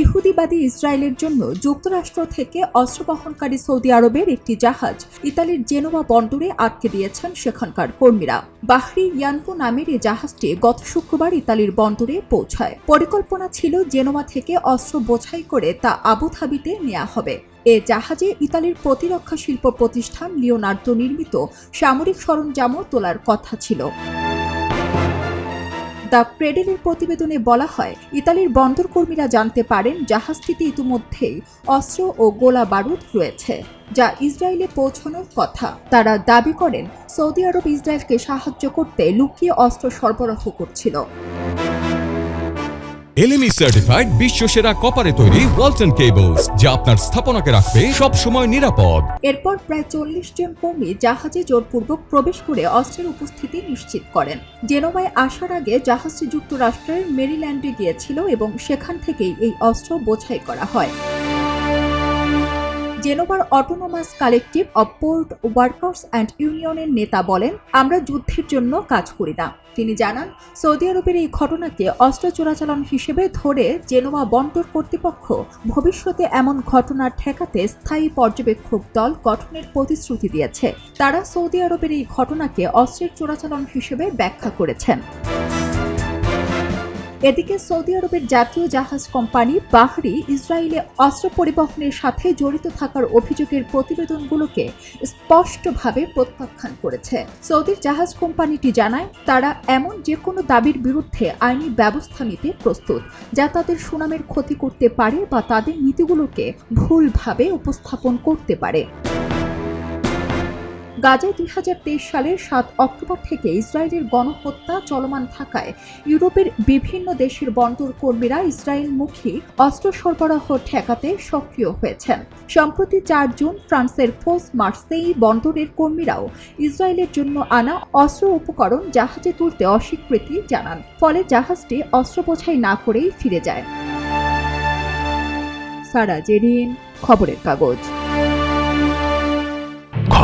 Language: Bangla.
ইহুদিবাদী ইসরায়েলের জন্য যুক্তরাষ্ট্র থেকে অস্ত্র বহনকারী সৌদি আরবের একটি জাহাজ ইতালির জেনোয়া বন্দরে আটকে দিয়েছেন সেখানকার কর্মীরা। বাহরি ইয়ানকো নামের এই জাহাজটি গত শুক্রবার ইতালির বন্দরে পৌঁছায়। পরিকল্পনা ছিল জেনোয়া থেকে অস্ত্র বোঝাই করে তা আবুধাবিতে নেওয়া হবে। এ জাহাজে ইতালির প্রতিরক্ষা শিল্প প্রতিষ্ঠান লিওনার্দো নির্মিত সামরিক সরঞ্জামও তোলার কথা ছিল। দ্য প্রেডেলের প্রতিবেদনে বলা হয়, ইতালির বন্দর কর্মীরা জানতে পারেন জাহাজটিতে ইতিমধ্যেই অস্ত্র ও গোলা বারুদ রয়েছে, যা ইসরায়েলে পৌঁছানোর কথা। তারা দাবি করেন, সৌদি আরব ইসরায়েলকে সাহায্য করতে লুকিয়ে অস্ত্র সরবরাহ করছিল। এলএমই সার্টিফাইড বিশ্ব সেরা কপারে তৈরি ওয়ালটন কেবলস যা আপনার স্থাপনাকে রাখবে সব সময় নিরাপদ। এরপর প্রায় চল্লিশ জন কর্মী জাহাজে জোরপূর্বক প্রবেশ করে অস্ত্রের উপস্থিতি নিশ্চিত করেন। জেনোভায় আসার আগে জাহাজটি যুক্তরাষ্ট্রের মেরিল্যান্ডে গিয়েছিল এবং সেখান থেকেই এই অস্ত্র বোঝাই করা হয়। জেনোভার autonomous collective of port workers and ইউনিয়নের নেতা বলেন, আমরা যুদ্ধের জন্য কাজ করি না। তিনি জানান, সৌদি আরবের এই ঘটনাকে অস্ত্র চোরাচালান হিসেবে ধরে জেনোভা বন্দর কর্তৃপক্ষ ভবিষ্যতে এমন ঘটনা ঠেকাতে স্থায়ী পর্যবেক্ষক দল গঠনের প্রতিশ্রুতি দিয়েছে। তারা সৌদি আরবের এই ঘটনাকে অস্ত্রের চোরাচালান হিসেবে ব্যাখ্যা করেছেন। এদিকে সৌদি আরবের জাতীয় জাহাজ কোম্পানি বাহরি ইসরায়েলে অস্ত্র পরিবহনের সাথে জড়িত থাকার অভিযোগের প্রতিবেদনগুলোকে স্পষ্টভাবে প্রত্যাখ্যান করেছে। সৌদির জাহাজ কোম্পানিটি জানায়, তারা এমন যে কোনো দাবির বিরুদ্ধে আইনি ব্যবস্থা নিতে প্রস্তুত, যা তাদের সুনামের ক্ষতি করতে পারে বা তাদের নীতিগুলোকে ভুলভাবে উপস্থাপন করতে পারে। গাজায় দুই হাজার তেইশ সালের সাত অক্টোবর থেকে ইসরায়েলের গণহত্যা চলমান থাকায় ইউরোপের বিভিন্ন দেশের বন্দর কর্মীরা ইসরায়েলমুখী অস্ত্র সরবরাহ ঠেকাতে সক্রিয় হয়েছেন। সম্প্রতি চার জুন ফ্রান্সের ফোস মার্সেই বন্দরের কর্মীরাও ইসরায়েলের জন্য আনা অস্ত্র উপকরণ জাহাজে তুলতে অস্বীকৃতি জানান, ফলে জাহাজটি অস্ত্র বোঝাই না করেই ফিরে যায়। সারা জেরিন খবরের কাগজ।